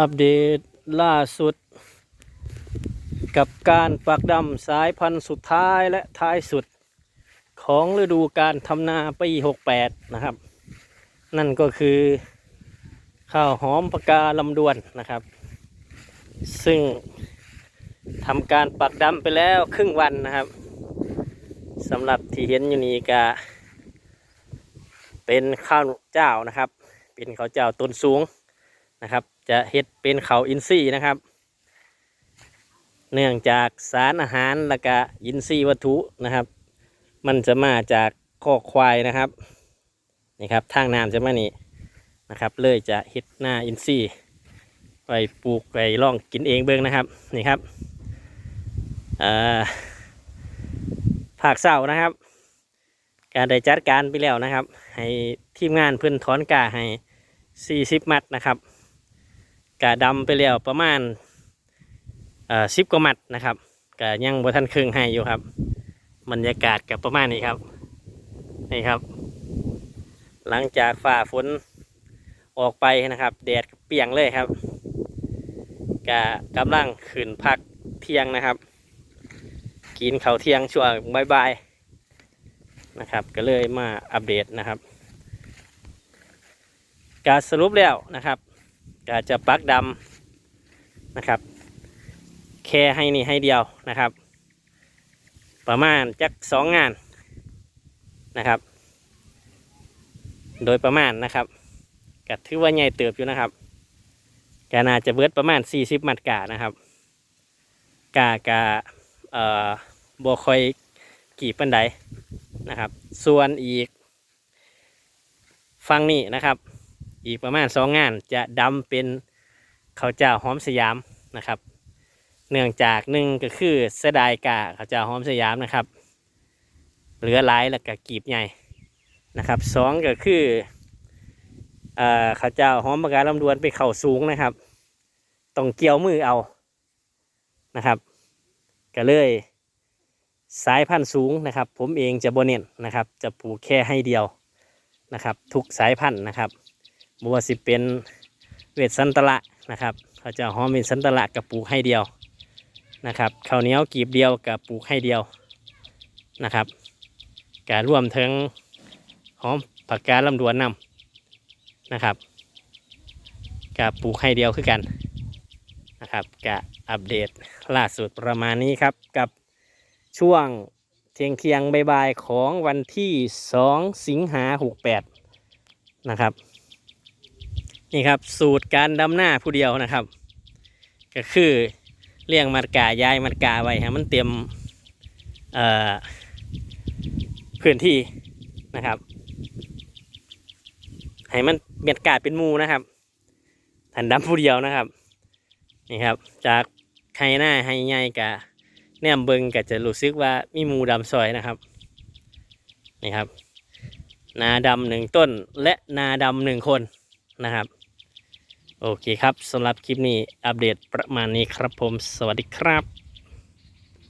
อัปเดตล่าสุด กับการปักดำสายพันธุ์สุดท้ายและท้ายสุดของฤดูการทำนาปี68 นะครับ นั่นก็คือข้าวหอมปากกาลำดวนนะครับ ซึ่งทำการปักดำไปแล้วครึ่งวันนะครับสำหรับที่เห็นอยู่นี้ก็เป็นข้าวเจ้านะครับ เป็นข้าวเจ้าต้นสูง นะครับ จะเฮ็ดเป็นเขาอินทรีย์นะครับ เนื่องจากสารอาหารและก็อินทรีย์วัตถุนะครับ มันจะมาจากคอกควายนะครับนี่ครับทางน้ำจะมานี่นะครับ เลยจะเฮ็ดหน้าอินทรีย์ไปปลูกไปล่องกินเองเบิ่งนะครับนี่ครับอ่าภาคเศร้านะครับ การได้จัดการไปแล้วนะครับ ให้ทีมงานเพื่อนถอนกาให้ 40 มัดนะครับ กาดำไปแล้วประมาณเอ่อ10กว่ามัดนะครับกายังบ่ทันครึ่งให้อยู่ครับ บรรยากาศกับประมาณนี้ครับนี่ครับ หลังจากฝ่าฝนออกไปนะครับ แดดเปียงเลยครับกะกำลังขึ้นพักเที่ยงนะครับ กินข้าวเที่ยงช่วงบ่ายๆนะครับ ก็เลยมาอัปเดตนะครับ การสรุปแล้วนะครับ ก็จะปักดำนะครับ แค่ให้นี่ให้เดียวนะครับ ประมาณจักสองงานนะครับ โดยประมาณนะครับก็ถือว่าใหญ่เติบอยู่นะครับก็น่าจะเบิดประมาณ 40 มัดกานะครับ กากาเอ่อบวคอยกี่ปันไดนะครับ ส่วนอีก ฟังนี่นะครับ อีกประมาณสองงานจะดำเป็นข้าวเจ้าหอมสยามนะครับ เนื่องจากหนึ่งก็คือเสดายกาข้าวเจ้าหอมสยามนะครับ เหลือหลายแล้วก็กีบใหญ่นะครับสองก็คือเอ่อข้าวเจ้าหอมปากกาลำดวนไปเข่าสูงนะครับต้องเกี่ยวมือเอานะครับ ก็เลยสายพันธุ์สูงนะครับ ผมเองจะโบเน้นนะครับ จะปลูกแค่ให้เดียวนะครับ ทุกสายพันธุ์นะครับ บัวสิเป็นเวทสันตละนะครับเขาจ้าหอมเวทสันตละกับปลูกให้เดียวนะครับข้าวเหนียวกีบเดียวกับปลูกให้เดียวนะครับการร่วมถึงหอมผักกาดลำดวนนำนะครับกับปลูกให้เดียวคือกันนะครับกับอัปเดตล่าสุดประมาณนี้ครับกับช่วงเที่ยงเที่ยงบ่ายของวันที่ 2 สิงหา68 นะครับ นี่ครับ สูตรการดำหน้าผู้เดียวนะครับ ก็คือเลี้ยงมัดกาย้ายมัดกาไว้ให้มันเตรียมพื้นที่นะครับ ให้มันเม็ดกาเป็นมูนะครับทันดำผู้เดียวนะครับนี่ครับ จากไข่หน้าไข่ใหญ่กะแนมเบิงก็จะรู้สึกว่ามีมูดำซอยนะครับนี่ครับ นาดำหนึ่งต้นและนาดำหนึ่งคนนะครับ โอเคครับสำหรับคลิปนี้อัปเดตประมาณนี้ครับผมสวัสดีครับ